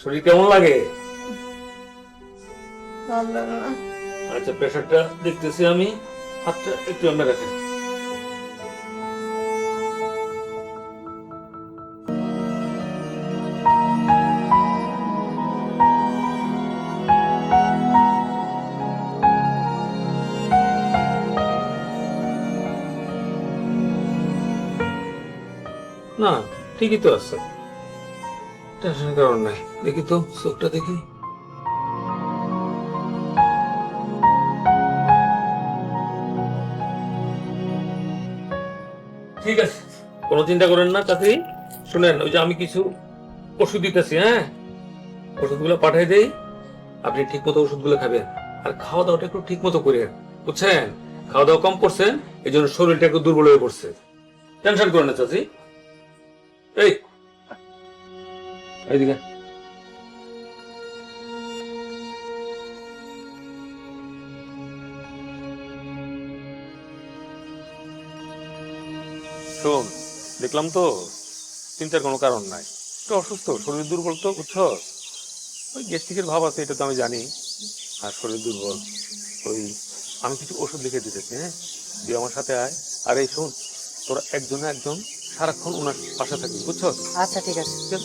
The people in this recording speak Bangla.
শরীর কেমন লাগে? ভালো না। আচ্ছা প্রেশারটা দেখতেছি আমি। হাতটা একটু আমরা রাখেন না ঠিকই তো আছে। টেনশনের কারণ নাই। দেখি তো, চোখটা দেখি। ঠিক আছে। কোনো চিন্তা করেন না, চাকরি। শুনেন, ওই যে আমি কিছু ওষুধ দিতেছি হ্যাঁ? ওষুধগুলো পাঠিয়ে দেই, আপনি ঠিক মতো ওষুধগুলো খাবেন। আর খাওয়া দাওয়াটা একটু ঠিক মতো করেন, বুঝছেন? খাওয়া দাওয়া কম করছেন এই জন্য শরীরটা একটু দুর্বল হয়ে পড়ছে। টেনশন করেন না, চাচি। এই এইদিকে। শোন দেখলাম তো চিন্তার কোনো কারণ নাই। একটু অসুস্থ শরীর দুর্বল তো বুঝছ? ওই গ্যাস্ট্রিকের ভাব আছে এটা তো আমি জানি। আর শরীর দুর্বল ওই আমি কিছু ওষুধ লিখে দিতেছি হ্যাঁ? তুই আমার সাথে আয়। আর এই শোন তোরা একজনে একজন সারাক্ষণ ওনার পাশে থাকবি বুঝছ? আচ্ছা ঠিক আছে?